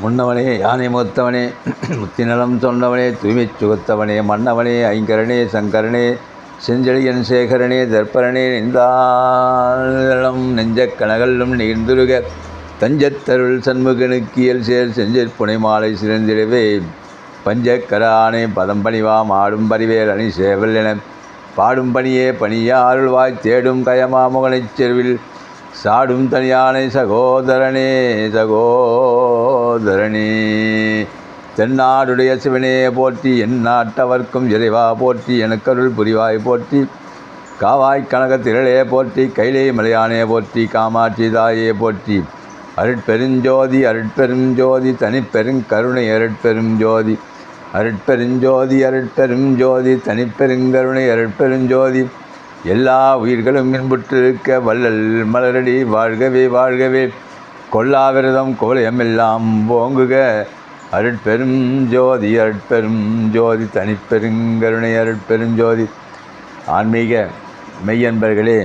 முன்னவனே யானை மூத்தவனே முத்திநலம் சொன்னவனே தூய்மை சுகத்தவனே மன்னவனே ஐங்கரனே சங்கரனே செஞ்செழியன் சேகரனே தர்ப்பரனே நிந்தாளம் நெஞ்சக் கனகல்லும் நீர்ந்துருக தஞ்சத்தருள் சண்முகனுக்கியல் சேர் செஞ்சற் புனைமாலை சிறந்திடவே பஞ்சக்கரானே பதம் பணிவாம் ஆடும் பரிவேல் அணி சேவல் என பாடும் பணியே பணியா அருள்வாய் தேடும் கயமாமுகனைச் செருவில் சாடும் தனியானை சகோதரனே சகோ சகோதரனே தென்னாடுடைய சிவனே போற்றி என் நாட்டவர்க்கும் இறைவா போற்றி எனக்கருள் புரிவாய் போற்றி காவாய் கனக திரளே போற்றி கைலை மலையானே போற்றி காமாட்சி தாயே போற்றி அருட்பெருஞ்சோதி அருட்பெருஞ்சோதி தனிப்பெருங்கருணை அருட்பெருஞ்சோதி அருட்பெருஞ்சோதி அருட்பெருஞ்சோதி தனிப்பெருங்கருணை அருட்பெருஞ்சோதி எல்லா உயிர்களும் இன்புற்றிருக்க வள்ளல் மலரடி வாழ்கவே வாழ்கவே கொல்லாவிரதம் கோலயமெல்லாம் ஓங்குக. அருட்பெரும் ஜோதி அருட்பெரும் ஜோதி தனிப்பெருங்கருணை அருட்பெருஞ்சோதி ஆன்மீக மெய்யன்பர்களே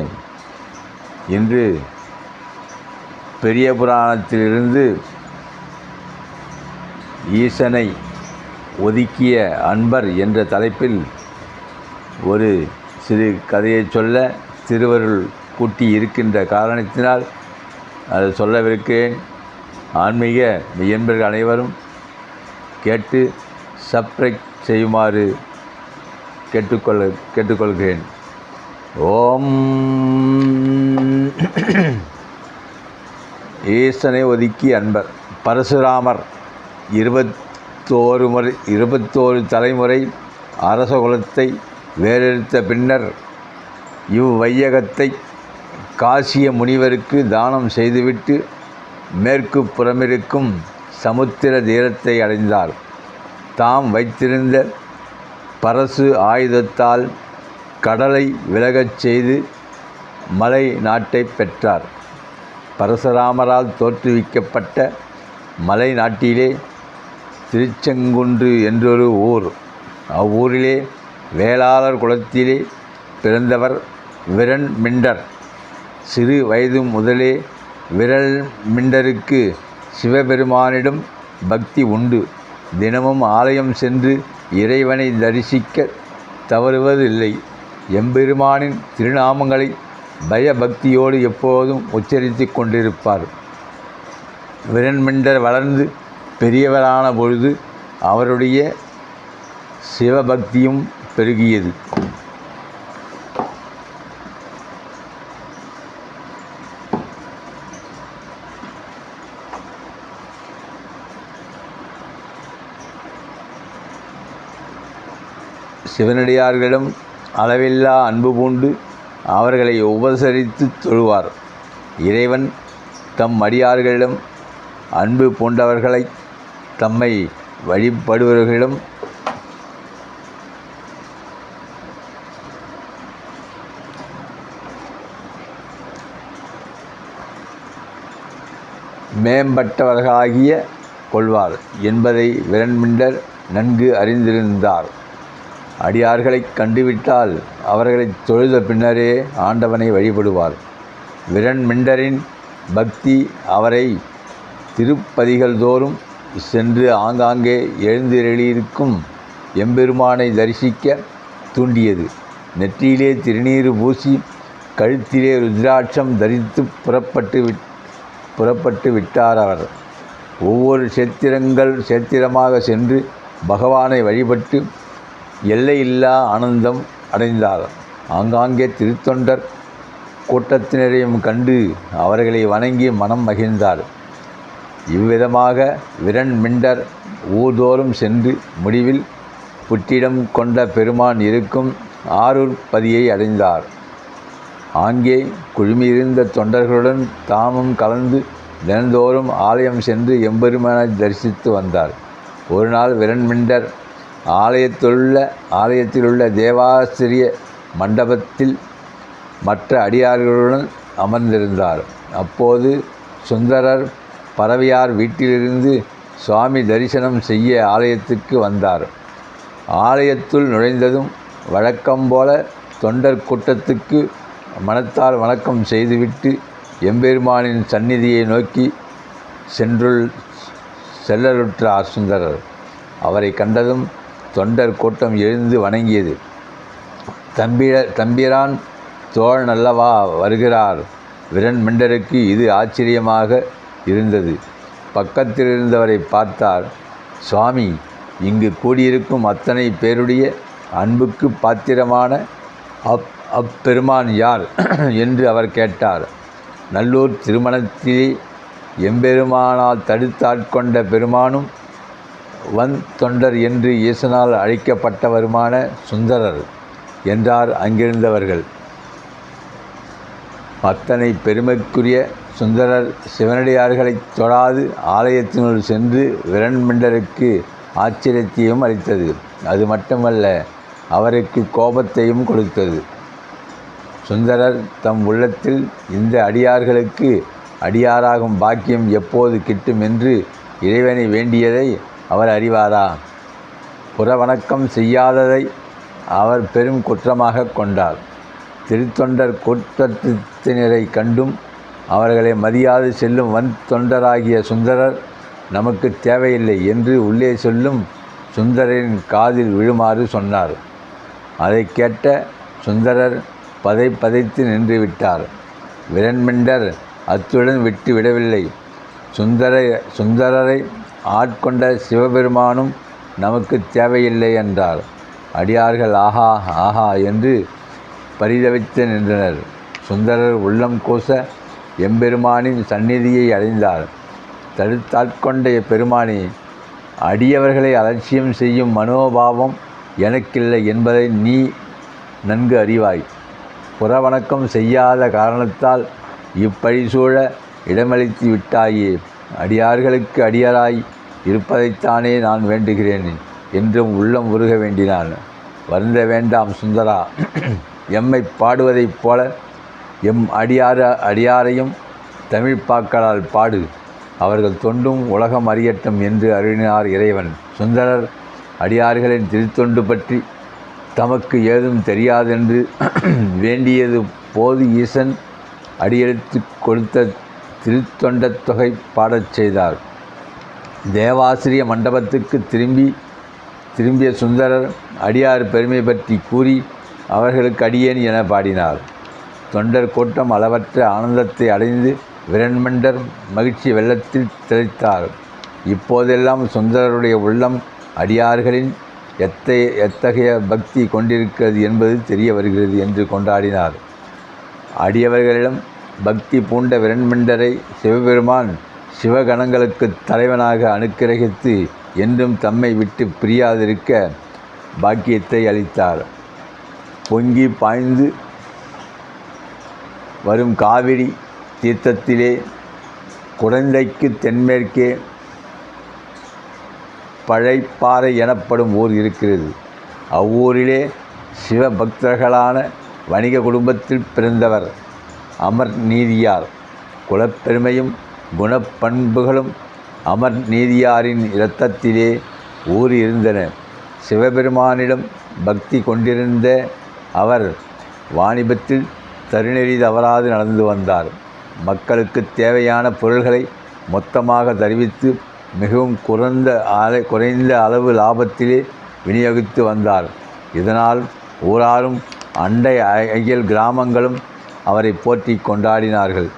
இன்று பெரிய புராணத்திலிருந்து ஈசனை ஒதுக்கிய அன்பர் என்ற தலைப்பில் ஒரு சிறு கதையை சொல்ல திருவருள் கூட்டி இருக்கின்ற காரணத்தினால் அது சொல்லவிருக்கிறேன். ஆன்மீக மெய்யன்பர்கள் அனைவரும் கேட்டு சப்ரைக் செய்யுமாறு கேட்டுக்கொள்ள கேட்டுக்கொள்கிறேன். ஓம் ஈசனை ஒதுக்கி அன்பர். பரசுராமர் இருபத்தோரு முறை இருபத்தோரு தலைமுறை அரச குலத்தை வேறெடுத்த பின்னர் இவ்வையகத்தை காசிய முனிவருக்கு தானம் செய்துவிட்டு மேற்கு புறமிருக்கும் சமுத்திர தீரத்தை அடைந்தார். தாம் வைத்திருந்த பரசு ஆயுதத்தால் கடலை விலகச் செய்து மலை நாட்டை பெற்றார். பரசுராமரால் தோற்றுவிக்கப்பட்ட மலை நாட்டிலே திருச்செங்குன்று என்றொரு ஊர். அவ்வூரிலே வேளாளர் குலத்திலே பிறந்தவர் விரன் மிண்டர் சிறு வயது முதலே விரல் மிண்டருக்கு சிவபெருமானிடம் பக்தி உண்டு. தினமும் ஆலயம் சென்று இறைவனை தரிசிக்க தவறுவதில்லை. எம்பெருமானின் திருநாமங்களை பயபக்தியோடு எப்போதும் உச்சரித்து கொண்டிருப்பார். விரண்மிண்டர் வளர்ந்து பெரியவரான பொழுது அவருடைய சிவபக்தியும் பெருகியது. சிவனடியார்களிடம் அளவில்லா அன்பு பூண்டு அவர்களை உபசரித்து தொழுவார். இறைவன் தம் அடியார்களிடம் அன்பு பூண்டவர்களை தம்மை வழிபடுபவர்களிடம் மேம்பட்டவர்களாகிய கொள்வார் என்பதை விரண்மிண்டர் நன்கு அறிந்திருந்தார். அடியார்களைக் கண்டுவிட்டால் அவர்களை தொழுத பின்னரே ஆண்டவனை வழிபடுவார். விரண்மிண்டரின் பக்தி அவரை திருப்பதிகள் தோறும் சென்று ஆங்காங்கே எழுந்திரளியிருக்கும் எம்பெருமானை தரிசிக்க தூண்டியது. நெற்றியிலே திருநீறு பூசி கழுத்திலே ருத்ராட்சம் தரித்து புறப்பட்டு விட் புறப்பட்டு விட்டார் அவர். ஒவ்வொரு சேத்திரங்கள் சேத்திரமாக சென்று பகவானை வழிபட்டு எல்லையில்லா ஆனந்தம் அடைந்தார். ஆங்காங்கே திருத்தொண்டர் கூட்டத்தினரையும் கண்டு அவர்களை வணங்கி மனம் மகிழ்ந்தார். இவ்விதமாக விரண் மிண்டர் ஊர்தோறும் சென்று முடிவில் புற்றிடம் கொண்ட பெருமான் இருக்கும் ஆரூர் பதியை அடைந்தார். ஆங்கே குழுமியிருந்த தொண்டர்களுடன் தாமும் கலந்து தினந்தோறும் ஆலயம் சென்று எம்பெருமானை தரிசித்து வந்தார். ஒரு நாள் விரண்மிண்டர் ஆலயத்திலுள்ள ஆலயத்திலுள்ள தேவாசிரிய மண்டபத்தில் மற்ற அடியார்களுடன் அமர்ந்திருந்தார். அப்போது சுந்தரர் பறவையார் வீட்டிலிருந்து சுவாமி தரிசனம் செய்ய ஆலயத்துக்கு வந்தார். ஆலயத்துள் நுழைந்ததும் வழக்கம் போல தொண்டர் கூட்டத்துக்கு மனத்தால் வணக்கம் செய்துவிட்டு எம்பெருமானின் சந்நிதியை நோக்கி சென்றுள் செல்லலுற்றார் சுந்தரர். அவரை கண்டதும் தொண்டர் கூட்டம் எழுந்து வணங்கியது. தம்பிர தம்பிரான் தோழன் அல்லவா வருகிறார்? விரன் மிண்டருக்கு இது ஆச்சரியமாக இருந்தது. பக்கத்தில் இருந்தவரை பார்த்தார். சுவாமி இங்கு கூடியிருக்கும் அத்தனை பேருடைய அன்புக்கு பாத்திரமான அப் அப்பெருமான் யார்? என்று அவர் கேட்டார். நல்லூர் திருமணத்திலே எம்பெருமானால் தடுத்தாட்கொண்ட பெருமானும் வன் தொண்டர் என்று ஈசனால் அழைக்கப்பட்டவருமான சுந்தரர் என்றார் அங்கிருந்தவர்கள். அத்தனை பெருமைக்குரிய சுந்தரர் சிவனடியார்களைத் தொடாது ஆலயத்தினுள் சென்று விரண்மண்டருக்கு ஆச்சரியத்தையும் அளித்தது. அது மட்டுமல்ல அவருக்கு கோபத்தையும் கொடுத்தது. சுந்தரர் தம் உள்ளத்தில் இந்த அடியார்களுக்கு அடியாராகும் பாக்கியம் எப்போது கிட்டும் என்று இறைவனை வேண்டியதை அவர் அறிவாரா? புறவணக்கம் செய்யாததை அவர் பெரும் குற்றமாக கொண்டார். திருத்தொண்டர் கூட்டத்தினரை கண்டும் அவர்களை மதியாது செல்லும் வன் தொண்டராகிய சுந்தரர் நமக்கு தேவையில்லை என்று உள்ளே சொல்லும் சுந்தரரின் காதில் விழுமாறு சொன்னார். அதை கேட்ட சுந்தரர் பதை பதைத்து நின்று விட்டார். விரண்மெண்டர் அத்துடன் விட்டு விடவில்லை. சுந்தர சுந்தரரை ஆட்கொண்ட சிவபெருமானும் நமக்கு தேவையில்லை என்றார். அடியார்கள் ஆஹா ஆஹா என்று பரிதவித்து நின்றனர். சுந்தரர் உள்ளம் கூச எம்பெருமானின் சந்நிதியை அடைந்தார். தடுத்தாட்கொண்ட பெருமானி அடியவர்களை அலட்சியம் செய்யும் மனோபாவம் எனக்கில்லை என்பதை நீ நன்கு அறிவாய். புறவணக்கம் செய்யாத காரணத்தால் இப்பழி சூழ இடமளித்து விட்டாயே அடியார்களுக்கு அடியாராய் இருப்பதைத்தானே நான் வேண்டுகிறேன் என்றும் உள்ளம் உருக வேண்டினான். வருந்த வேண்டாம் சுந்தரா எம்மை பாடுவதைப் போல எம் அடியார அடியாரையும் தமிழ் பாக்களால் பாடு. அவர்கள் தொண்டும் உலகம் அறியட்டும் என்று அருளினார் இறைவன். சுந்தரர் அடியார்களின் திருத்தொண்டு பற்றி தமக்கு ஏதும் தெரியாதென்று வேண்டியது போது ஈசன் அடியெடுத்து கொடுத்த திருத்தொண்டத் தொகை பாடச் செய்தார். தேவாசிரிய மண்டபத்துக்கு திரும்பி திரும்பிய சுந்தரர் அடியார் பெருமை பற்றி கூறி அவர்களுக்கு அடியேன் என பாடினார். தொண்டர் கூட்டம் அளவற்ற ஆனந்தத்தை அடைந்து விரண்மண்டர் மகிழ்ச்சி வெள்ளத்தில் திளைத்தார். இப்போதெல்லாம் சுந்தரருடைய உள்ளம் அடியார்களின் எத்தை எத்தகைய பக்தி கொண்டிருக்கிறது என்பது தெரிய வருகிறது என்று கொண்டாடினார். அடியவர்களிடம் பக்தி பூண்ட விரண்மண்டரை சிவபெருமான் சிவகணங்களுக்கு தலைவனாக அனுக்கிரகித்து என்றும் தம்மை விட்டு பிரியாதிருக்க பாக்கியத்தை அளித்தார். பொங்கி பாய்ந்து வரும் காவிரி தீர்த்தத்திலே குழந்தைக்கு தென்மேற்கே பழைப்பாறை எனப்படும் ஊர் இருக்கிறது. அவ்வூரிலே சிவபக்தர்களான வணிக குடும்பத்தில் பிறந்தவர். அமர் நீதியார் குலப்பெருமையும் குணப்பண்புகளும் அமர் நீதியாரின் இரத்தத்திலே ஊறி இருந்தன சிவபெருமானிடம் பக்தி கொண்டிருந்த அவர் வாணிபத்தில் தருநெறி தவறாது நடந்து வந்தார். மக்களுக்கு தேவையான பொருள்களை மொத்தமாக தருவித்து மிகவும் குறைந்த அலை குறைந்த அளவு லாபத்திலே விநியோகித்து வந்தார். இதனால் ஊராரும் அண்டை அயல் கிராமங்களும் அவரை போற்றி கொண்டாடினார்கள்.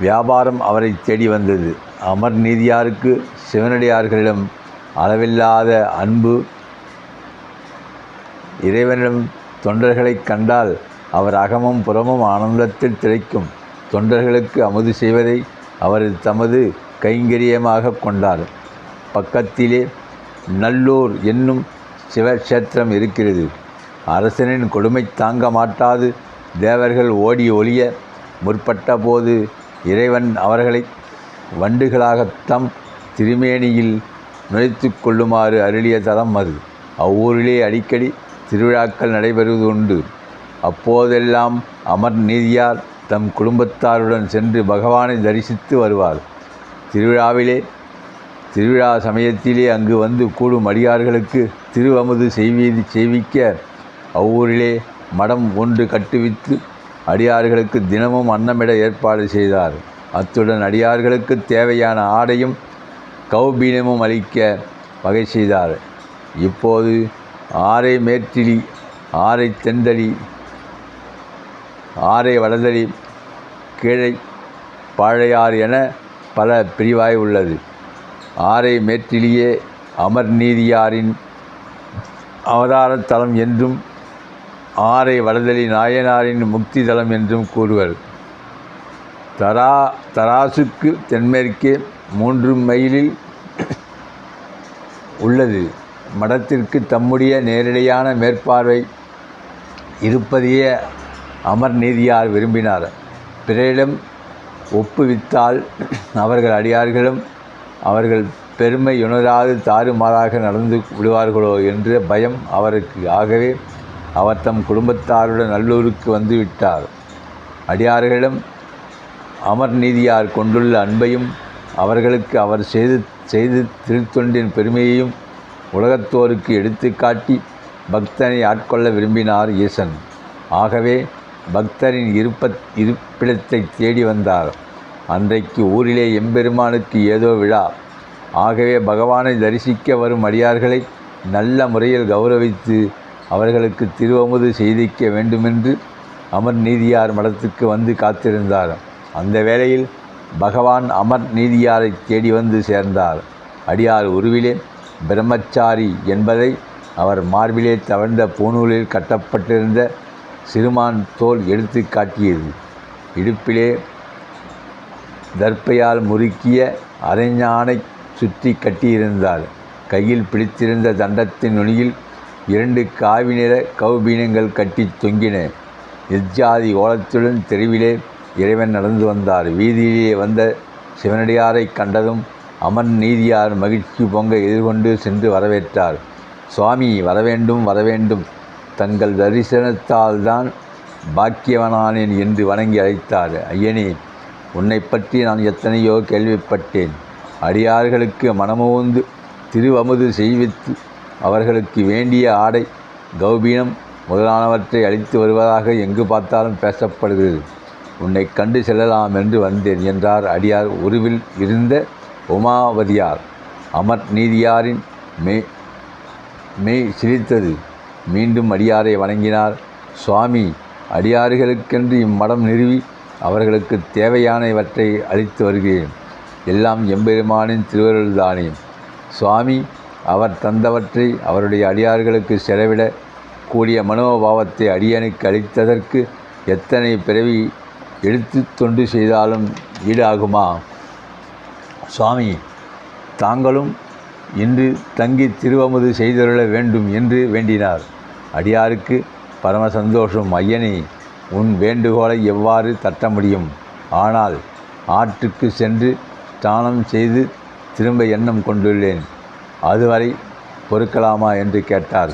வியாபாரம் அவரை தேடி வந்தது. அமர் நீதியாருக்கு சிவனடியார்களிடம் அளவில்லாத அன்பு இறைவனிடம் தொண்டர்களைக் கண்டால் அவர் அகமும் புறமும் ஆனந்தத்தில் திளைக்கும். தொண்டர்களுக்கு அமுது செய்வதை அவர் தமது கைங்கரியமாக கொண்டார். பக்கத்திலே நல்லூர் என்னும் சிவக்ஷேத்திரம் இருக்கிறது. அரசனின் கொடுமை தாங்க மாட்டாது. தேவர்கள் ஓடி ஒளிய முற்பட்ட போது இறைவன் அவர்களை வண்டுகளாகத்தம் திருமேனியில் நுழைத்து கொள்ளுமாறு அருளிய தலம் அது. அவ்வூரிலே அடிக்கடி திருவிழாக்கள் நடைபெறுவது உண்டு அப்போதெல்லாம் அமர் நீதியார் தம் குடும்பத்தாருடன் சென்று பகவானை தரிசித்து வருவார். திருவிழாவிலே திருவிழா சமயத்திலே அங்கு வந்து கூடும் அடியார்களுக்கு திருவமுது செய்வி செய்விக்க அவ்வூரிலே மடம் ஒன்று கட்டுவித்து அடியார்களுக்கு தினமும் அன்னமிட ஏற்பாடு செய்தார். அத்துடன் அடியார்களுக்கு தேவையான ஆடையும் கௌபீனமும் அளிக்க வகை செய்தார். இப்போது ஆரை மேற்றிலி ஆரை தெந்தடி ஆரை வடதடி கீழை பாழையார் என பல பிரிவாய் உள்ளது. ஆரை மேற்றிலியே அமர்நீதியாரின் அவதாரத்தலம் என்றும் ஆரை வடதளி நாயனாரின் முக்தி தலம் என்றும் கூறுவர். தரா தராசுக்கு தென்மேற்கே மூன்று மைலில் உள்ளது. மடத்திற்கு தம்முடைய நேரடியான மேற்பார்வை இருப்பதையே அமர் நீதியார் விரும்பினார். பிறரிடம் ஒப்புவித்தால் அவர்கள் அடியார்களும் அவர்கள் பெருமையுணராது தாறுமாறாக நடந்து விடுவார்களோ என்ற பயம் அவருக்கு. ஆகவே அவர் தம் குடும்பத்தாருடன் நல்லூருக்கு வந்து விட்டார் அடியார்களிடம் அமர்நீதியார் கொண்டுள்ள அன்பையும் அவர்களுக்கு அவர் செய்து செய்து திருத்தொண்டின் பெருமையையும் உலகத்தோருக்கு எடுத்துக்காட்டி பக்தனை ஆட்கொள்ள விரும்பினார் ஈசன். ஆகவே பக்தரின் இருப்ப இருப்பிடத்தை தேடி வந்தார். அன்றைக்கு ஊரிலே எம்பெருமானுக்கு ஏதோ விழா. ஆகவே பகவானை தரிசிக்க வரும் அடியார்களை நல்ல முறையில் கௌரவித்து அவர்களுக்கு திருவமுது செய்திக்க வேண்டுமென்று அமர் நீதியார் மடத்துக்கு வந்து காத்திருந்தார். அந்த வேளையில் பகவான் அமர் நீதியாரை தேடி வந்து சேர்ந்தார். அடியார் உருவிலே பிரம்மச்சாரி என்பதை அவர் மார்பிலே தவழ்ந்த பூநூலில் கட்டப்பட்டிருந்த சிறுமான் தோல் எடுத்து காட்டியது. இடுப்பிலே தர்ப்பையால் முறுக்கிய அரைஞானை சுற்றி கட்டியிருந்தார். கையில் பிடித்திருந்த தண்டத்தின் நுனியில் இரண்டு காவி நிற கௌபீனங்கள் கட்டி தொங்கின எஜ்ஜாதி ஓலத்துடன் தெருவிலே இறைவன் நடந்து வந்தார். வீதியிலே வந்த சிவனடியாரை கண்டதும் அமன் நீதியார் மகிழ்ச்சி பொங்க எதிர்கொண்டு சென்று வரவேற்றார். சுவாமி வரவேண்டும் வரவேண்டும். தங்கள் தரிசனத்தால் தான் பாக்கியவனானேன் என்று வணங்கி அழைத்தார். ஐயனே உன்னை பற்றி நான் எத்தனையோ கேள்விப்பட்டேன். அடியார்களுக்கு மனமோந்து திருவமுது செய்வித்து அவர்களுக்கு வேண்டிய ஆடை கௌபீனம் முதலானவற்றை அளித்து வருவதாக எங்கு பார்த்தாலும் பேசப்படுகிறது. உன்னை கண்டு செல்லலாம் என்று வந்தேன் என்றார் அடியார். உருவில் இருந்த உமாவதியார் அமர் நீதியாரின் மெய் மெய் சிரித்தது மீண்டும் அடியாரை வணங்கினார். சுவாமி அடியார்களுக்கென்று இம்மடம் நிறுவி அவர்களுக்கு தேவையான இவற்றை அளித்து வருகிறேன். எல்லாம் எம்பெருமானின் திருவருள்தானே சுவாமி அவர் தந்தவற்றை அவருடைய அடியார்களுக்கு செலவிட கூடிய மனோபாவத்தை அடியனுக்கு அளித்ததற்கு எத்தனை பிறவி எடுத்து தொண்டு செய்தாலும் ஈடாகுமா? சுவாமி தாங்களும் இன்று தங்கி திருவமுது செய்தருள வேண்டும் என்று வேண்டினார். அடியாருக்கு பரம சந்தோஷம். ஐயனே உன் வேண்டுகோளை எவ்வாறு தட்ட முடியும்? ஆனால் ஆற்றுக்கு சென்று ஸ்நானம் செய்து திரும்ப எண்ணம் கொண்டுள்ளேன். அதுவரை பொறுக்கலாமா என்று கேட்டார்.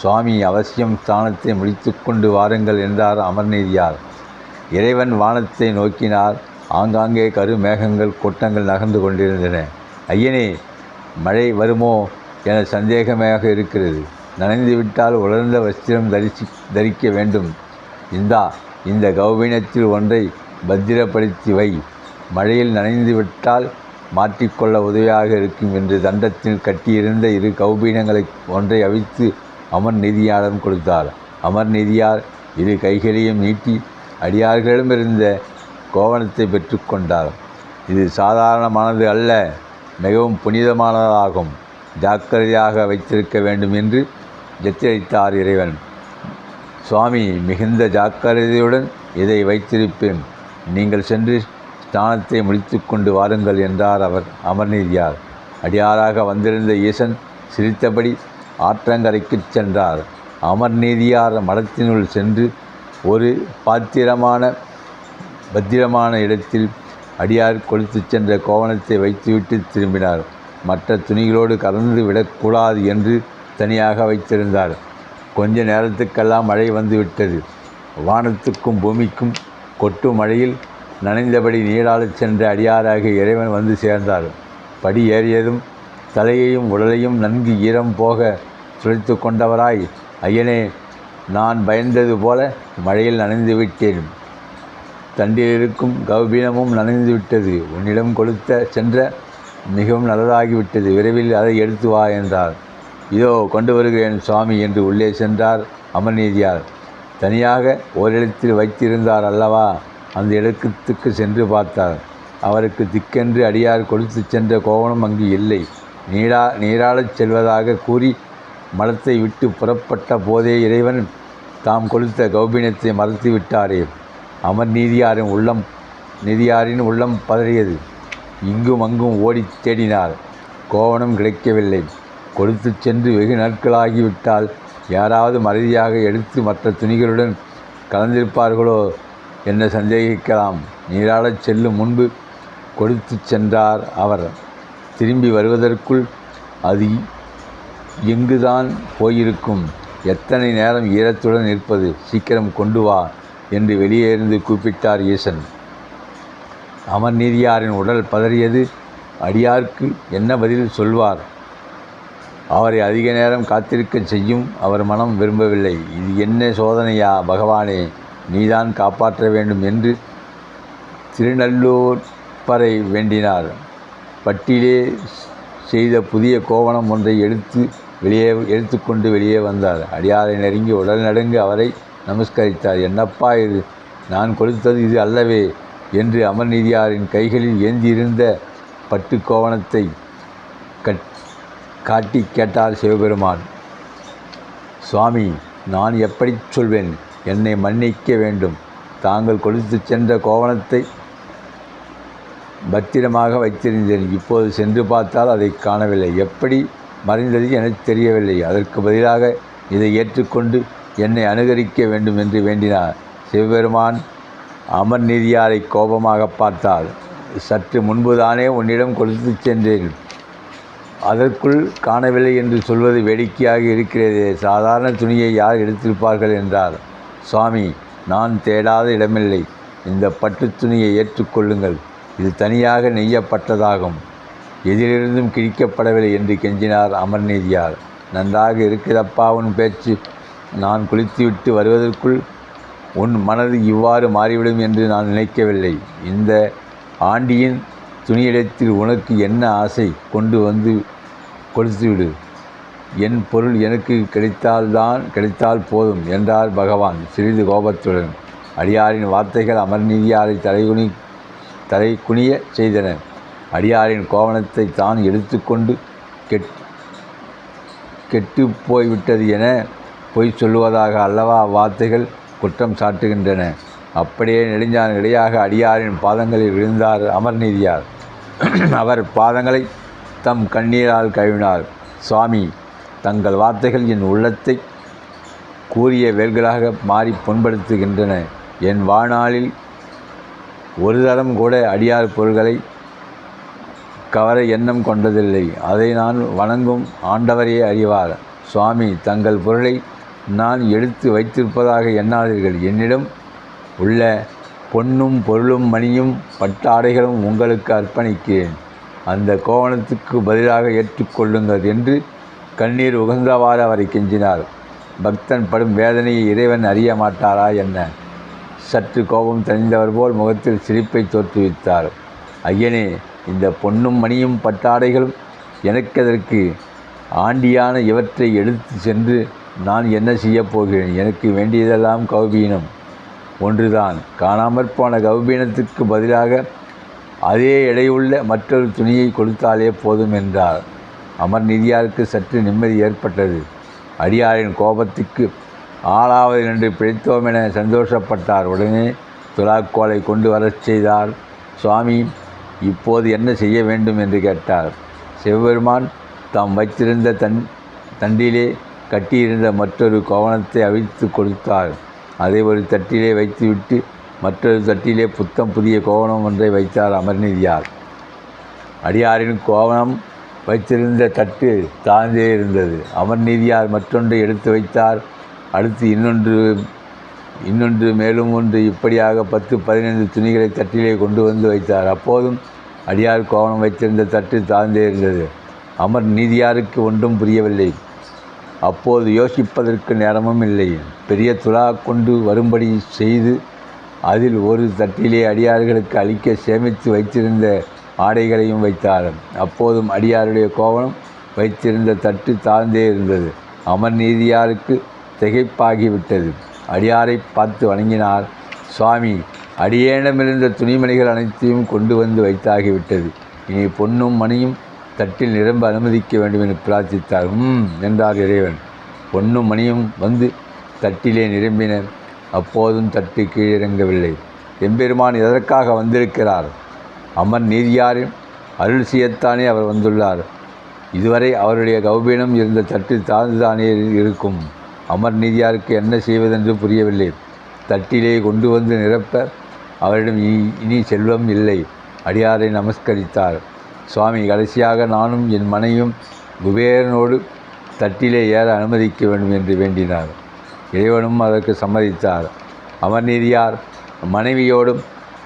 சுவாமி அவசியம் ஸ்தானத்தை முடித்துக்கொண்டு வாருங்கள் என்றார் அமர்நீதியார் இறைவன் வானத்தை நோக்கினார். ஆங்காங்கே கருமேகங்கள் கூட்டங்கள் நகர்ந்து கொண்டிருந்தன. ஐயனே மழை வருமோ? என சந்தேகமாக இருக்கிறது. நனைந்து விட்டால் உலர்ந்த வஸ்திரம் தரிசி தரிக்க வேண்டும். இந்தா இந்த கௌவினத்தில் ஒன்றை பத்திரப்படுத்தி வை. மழையில் நனைந்து விட்டால் மாற்றிக்கொள்ள உதவியாக இருக்கும் என்று தண்டத்தில் கட்டியிருந்த இரு கௌபீனங்களை ஒன்றை அவித்து அமர் நிதியாரிடம் கொடுத்தார். அமர் நிதியார் இரு கைகளையும் நீட்டி அடியார்களிடமிருந்த கோவணத்தை பெற்றுக்கொண்டார் இது சாதாரணமானது அல்ல மிகவும் புனிதமானதாகும். ஜாக்கிரதையாக வைத்திருக்க வேண்டும் என்று எச்சரித்தார் இறைவன். சுவாமி மிகுந்த ஜாக்கிரதையுடன் இதை வைத்திருப்பேன். நீங்கள் சென்று ஸ்நானத்தை முடித்து கொண்டு வாருங்கள் என்றார் அவர் அமர்நீதியார் அடியாராக வந்திருந்த ஈசன் சிரித்தபடி ஆற்றங்கரைக்குச் சென்றார். அமர்நீதியார் மடத்தினுள் சென்று ஒரு பாத்திரமான பத்திரமான இடத்தில் அடியார் கொளுத்துச் சென்ற கோவணத்தை வைத்துவிட்டு திரும்பினார். மற்ற துணிகளோடு கலந்து விடக்கூடாது என்று தனியாக வைத்திருந்தார். கொஞ்ச நேரத்துக்கெல்லாம் மழை வந்துவிட்டது. வானத்துக்கும் பூமிக்கும் கொட்டும் மழையில் நனைந்தபடி நீராடச் சென்ற அடியாராக இறைவன் வந்து சேர்ந்தார். படி ஏறியதும் தலையையும் உடலையும் நன்கு ஈரம் போக துளைத்து கொண்டவராய். ஐயனே நான் பயந்தது போல மழையில் நனைந்து விட்டேன். தண்டிலிருக்கும் கௌபீனமும் நனைந்து விட்டது. உன்னிடம் கொடுத்த சென்ற மிகவும் நல்லதாகிவிட்டது விரைவில் அதை எடுத்து வா என்றார். இதோ கொண்டு வருகிறேன் சுவாமி என்று உள்ளே சென்றார் அமர்நீதியார். தனியாக ஓரிடத்தில் வைத்திருந்தார் அல்லவா? அந்த இடத்துக்கு சென்று பார்த்தார். அவருக்கு திக்கென்று அடியார் கொடுத்து சென்ற கோவணம் அங்கு இல்லை. நீரா நீராடச் செல்வதாக கூறி மலத்தை விட்டு புறப்பட்ட போதே இறைவன் தாம் கொடுத்த கௌபீனத்தை மறத்து விட்டாரே. அமர் நீதியாரின் உள்ளம் நீதியாரின் உள்ளம் பதறியது. இங்கும் அங்கும் ஓடித் தேடினார். கோவணம் கிடைக்கவில்லை. கொடுத்து சென்று வெகு நாட்களாகிவிட்டால் யாராவது மறதியாக எடுத்து மற்ற துணிகளுடன் கலந்திருப்பார்களோ? என்ன சந்தேகிக்கலாம்? நீராடச் செல்லும் முன்பு கொடுத்து சென்றார் அவர். திரும்பி வருவதற்குள் அது எங்குதான் போயிருக்கும்? எத்தனை நேரம் ஈரத்துடன் நிற்பது? சீக்கிரம் கொண்டு வா என்று வெளியே இருந்து கூப்பிட்டார் ஈசன். அமர்நீதியாரின் உடல் பதறியது. அடியார்க்கு என்ன பதில் சொல்வார்? அவரை அதிக நேரம் காத்திருக்கச் செய்யும் அவர் மனம் விரும்பவில்லை. இது என்ன சோதனையா பகவானே? நீதான் காப்பாற்ற வேண்டும் என்று திருநல்லூர்பரை வேண்டினார். பட்டியிலே செய்த புதிய கோவணம் ஒன்றை எடுத்து வெளியே எடுத்துக்கொண்டு வெளியே வந்தார். அடியாரை நெருங்கி உடல் நடுங்கு அவரை நமஸ்கரித்தார். என்னப்பா இது? நான் கொடுத்தது இது அல்லவே என்று அமர்நீதியாரின் கைகளில் ஏந்தியிருந்த பட்டு கோவணத்தை கட் காட்டி கேட்டார் சிவபெருமான். சுவாமி நான் எப்படி சொல்வேன்? என்னை மன்னிக்க வேண்டும். தாங்கள் கொடுத்து சென்ற கோவணத்தை பத்திரமாக வைத்திருந்தேன். இப்போது சென்று பார்த்தால் அதை காணவில்லை. எப்படி மறைந்தது எனக்கு தெரியவில்லை. அதற்கு பதிலாக இதை ஏற்றுக்கொண்டு என்னை அனுகரிக்க வேண்டும் என்று வேண்டினார். சிவபெருமான் அமர்நீதியாரை கோபமாக பார்த்தார். சற்று முன்புதானே உன்னிடம் கொடுத்து சென்றேன். அதற்குள் காணவில்லை என்று சொல்வது வேடிக்கையாக இருக்கிறதே. சாதாரண துணியை யார் எடுத்திருப்பார்கள் என்றார். சுவாமி நான் தேடாத இடமில்லை. இந்த பட்டு துணியை ஏற்றுக்கொள்ளுங்கள் இது தனியாக நெய்யப்பட்டதாகும். எதிலிருந்தும் கிழிக்கப்படவில்லை என்று கெஞ்சினார் அமர்நீதியார். நன்றாக இருக்கிறப்பா உன் பேச்சு. நான் குளித்துவிட்டு வருவதற்குள் உன் மனது இவ்வாறு மாறிவிடும் என்று நான் நினைக்கவில்லை. இந்த ஆண்டியின் துணியிடத்தில் உனக்கு என்ன ஆசை? கொண்டு வந்து கொடுத்துவிடு. என் பொருள் எனக்கு கிடைத்தால்தான் கிடைத்தால் போதும் என்றார் பகவான் சிறிது கோபத்துடன். அடியாரின் வார்த்தைகள் அமர்நீதியாரை தலைகுனி தலை குனிய செய்தன. அடியாரின் கோவணத்தை தான் எடுத்துக்கொண்டு கெட் கெட்டு போய்விட்டது என பொய் சொல்லுவதாக அல்லவா வார்த்தைகள் குற்றம் சாட்டுகின்றன. அப்படியே நெடுஞ்சான் இடையாக அடியாரின் பாதங்களில் விழுந்தார் அமர்நீதியார் அவர் பாதங்களை தம் கண்ணீரால் கழுவினார். சுவாமி தங்கள் வார்த்தைகள் என் உள்ளத்தை கூறிய வேல்களாக மாறி புண்படுத்துகின்றன. என் வாழ்நாளில் ஒரு தரம் கூட அடியார் பொருள்களை கவர எண்ணம் கொண்டதில்லை. அதை நான் வணங்கும் ஆண்டவரே அறிவார். சுவாமி தங்கள் பொருளை நான் எடுத்து வைத்திருப்பதாக எண்ணாதீர்கள். என்னிடம் உள்ள பொன்னும் பொருளும் மணியும் பட்டாடைகளும் உங்களுக்கு அர்ப்பணிக்கிறேன். அந்த கோவணத்துக்கு பதிலாக ஏற்றுக்கொள்ளுங்கள் என்று கண்ணீர் உகந்தவாறு அவரை கெஞ்சினார். பக்தன் படும் வேதனையை இறைவன் அறிய மாட்டாரா என்ன? சற்று கோபம் தணிந்தவர் போல் முகத்தில் சிரிப்பை தோற்றுவித்தார். ஐயனே இந்த பொன்னும் மணியும் பட்டாடைகளும் எனக்கதற்கு? ஆண்டியான இவற்றை எடுத்து சென்று நான் என்ன செய்யப் போகிறேன்? எனக்கு வேண்டியதெல்லாம் கௌபீனம். ஒன்றுதான் காணாமற் போன கௌபீனத்துக்கு பதிலாக அதே எடையுள்ள மற்றொரு துணியை கொடுத்தாலே போதும் என்றார். அமர்நிதியாருக்கு சற்று நிம்மதி ஏற்பட்டது. அடியாரின் கோபத்துக்கு ஆளாவது என்று பிழைத்தோம் என சந்தோஷப்பட்டார். உடனே துலாக்கோலை கொண்டு வரச் செய்தார். சுவாமி இப்போது என்ன செய்ய வேண்டும் என்று கேட்டார். சிவபெருமான் தாம் வைத்திருந்த தன் தண்டிலே கட்டியிருந்த மற்றொரு கோவணத்தை அவிழ்த்து கொடுத்தார். அதை ஒரு தட்டிலே வைத்துவிட்டு மற்றொரு தட்டிலே புத்தம் புதிய கோவணம் ஒன்றை வைத்தார் அமர்நீதியார் அடியாரின் கோவணம் வைத்திருந்த தட்டு தாழ்ந்தே இருந்தது. அமர்நீதியார் மற்றொன்றை எடுத்து வைத்தார்? அடுத்து இன்னொன்று இன்னொன்று மேலும் ஒன்று இப்படியாக பத்து பதினைந்து துணிகளை தட்டிலே கொண்டு வந்து வைத்தார். அப்போதும் அடியார் கோவணம் வைத்திருந்த தட்டு தாழ்ந்தே இருந்தது. அமர் நீதியாருக்கு ஒன்றும் புரியவில்லை. அப்போது யோசிப்பதற்கு நேரமும் இல்லை. பெரிய துலா கொண்டு வரும்படி செய்து அதில் ஒரு தட்டிலே அடியார்களுக்கு அளிக்க சேமித்து வைத்திருந்த ஆடைகளையும் வைத்தார் அப்போதும் அடியாருடைய கோவணம் வைத்திருந்த தட்டு தாழ்ந்தே இருந்தது. அமர் நீதியாருக்கு திகைப்பாகிவிட்டது. அடியாரை பார்த்து வணங்கினார். சுவாமி அடியேனமிருந்த துணிமணிகள் அனைத்தையும் கொண்டு வந்து வைத்தாகிவிட்டது. இனி பொன்னும் மணியும் தட்டில் நிரம்ப அனுமதிக்க வேண்டும் என்று பிரார்த்தித்தார். ம் என்றார் இறைவன். பொன்னும் மணியும் வந்து தட்டிலே நிரம்பினர். அப்போதும் தட்டு கீழிறங்கவில்லை. எம்பெருமான் எதற்காக வந்திருக்கிறார். அமர் நீதியாரின் அருள் செய்யத்தானே அவர் வந்துள்ளார். இதுவரை அவருடைய கௌபீனம் இருந்த தட்டில் தாழ்ந்துதானே இருக்கும். அமர் நீதியாருக்கு என்ன செய்வதென்று புரியவில்லை. தட்டிலே கொண்டு வந்து நிரப்ப அவரிடம் இனி இனி செல்வம் இல்லை. அடியாரை நமஸ்கரித்தார். சுவாமி கடைசியாக நானும் என் மனையும் குபேரனோடு தட்டிலே ஏற அனுமதிக்க வேண்டும் என்று வேண்டினார். இறைவனும் அதற்கு சம்மதித்தார். அமர்நீதியார் மனைவியோடும்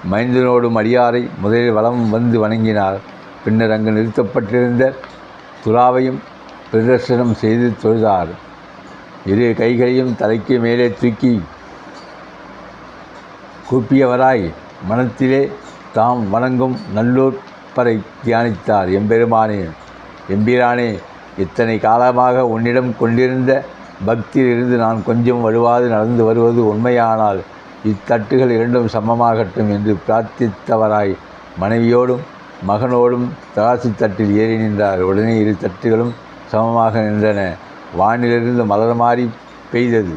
மைந்தனோடும் அடியாரை முதலில் வலம் வந்து வணங்கினார். பின்னர் அங்கு நிறுத்தப்பட்டிருந்த துலாவையும் பிரதர்சனம் செய்து தொழுதார். இரு கைகளையும் தலைக்கு மேலே தூக்கி கூப்பியவராய் மனத்திலே தாம் வணங்கும் நல்லூர்ப்பரை தியானித்தார். எம்பெருமானே எம்பிரானே இத்தனை காலமாக உன்னிடம் கொண்டிருந்த பக்தியிலிருந்து நான் கொஞ்சம் வலுவாது நடந்து வருவது உண்மையானால் இத்தட்டுகள் இரண்டும் சமமாகட்டும் என்று பிரார்த்தித்தவராய் மனைவியோடும் மகனோடும் தராசு தட்டில் ஏறி நின்றார். உடனே இரு தட்டுகளும் சமமாக நின்றன. வானிலிருந்து மலர் மாறி பெய்தது.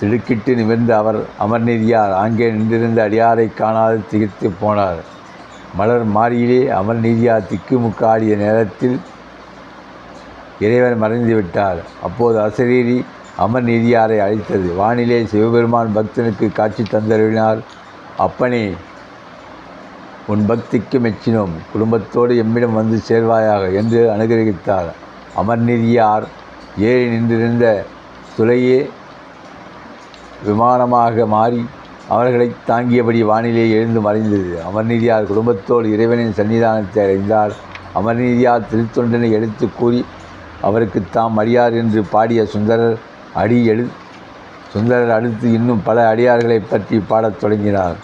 திடுக்கிட்டு நிமிர்ந்த அவர் அமர்நீதியார். அங்கே நின்றிருந்த அடியாரை காணாது திகைத்து போனார். மலர் மாறியிலே அமர்நீதியார் திக்குமுக்காடிய நேரத்தில் இறைவன் மறைந்து விட்டார். அப்போது அசரீரி அமர்நீதியாரை அழைத்தது. வானிலே சிவபெருமான் பக்தனுக்கு காட்சி தந்தருளினார். அப்பனே உன் பக்திக்கு மெச்சினோம். குடும்பத்தோடு எம்மிடம் வந்து சேர்வாயாக என்று அனுகிரகித்தார். அமர்நீதியார் ஏறி நின்றிருந்த துளையே விமானமாக மாறி அவர்களை தாங்கியபடி வானிலே எழுந்து மறைந்தது. அமர்நீதியார் குடும்பத்தோடு இறைவனின் சன்னிதானத்தை அடைந்தார். அமர்நீதியார் திருத்தொண்டனை எடுத்து கூறி அவருக்கு தாம் அடியார் என்று பாடிய சுந்தரர் அடி எழு சுந்தரர் அடுத்து இன்னும் பல அடியார்களை பற்றி பாடத் தொடங்கினார்.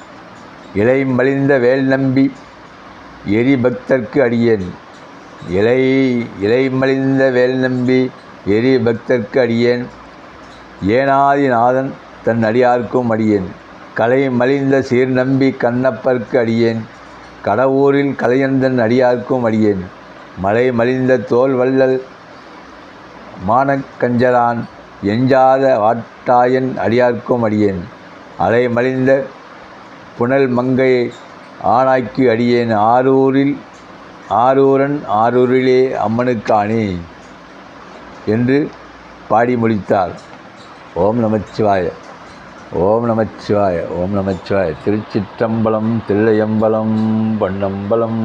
இலை மலிந்த வேல் நம்பி எரி பக்தர்க்கு அடியேன். இலை இலை மலிந்த வேல் நம்பி எரி பக்தர்க்கு அடியேன். ஏனாதி நாதன் தன் அடியார்க்கும் அடியேன். கலை மலிந்த சீர் நம்பி கண்ணப்பர்க்கு அடியேன். கடவுரில் கலையந்தன் அடியார்க்கும் அடியேன். மலை மலிந்த தோல் வள்ளல் மானக்கஞ்சலான் எஞ்சாத வாட்டாயன் அடியார்க்கும் அடியேன். அலை மலிந்த புனல் மங்கை ஆனாய்க்கு அடியேன். ஆரூரில் ஆரூரன் ஆரூரிலே அம்மனுக்கானே என்று பாடி முடித்தார். ஓம் நமச்சிவாய ஓம் நமச்சிவாய ஓம் நமச்சிவாய. திருச்சிற்றம்பலம் தில்லையம்பலம் பொன்னம்பலம்.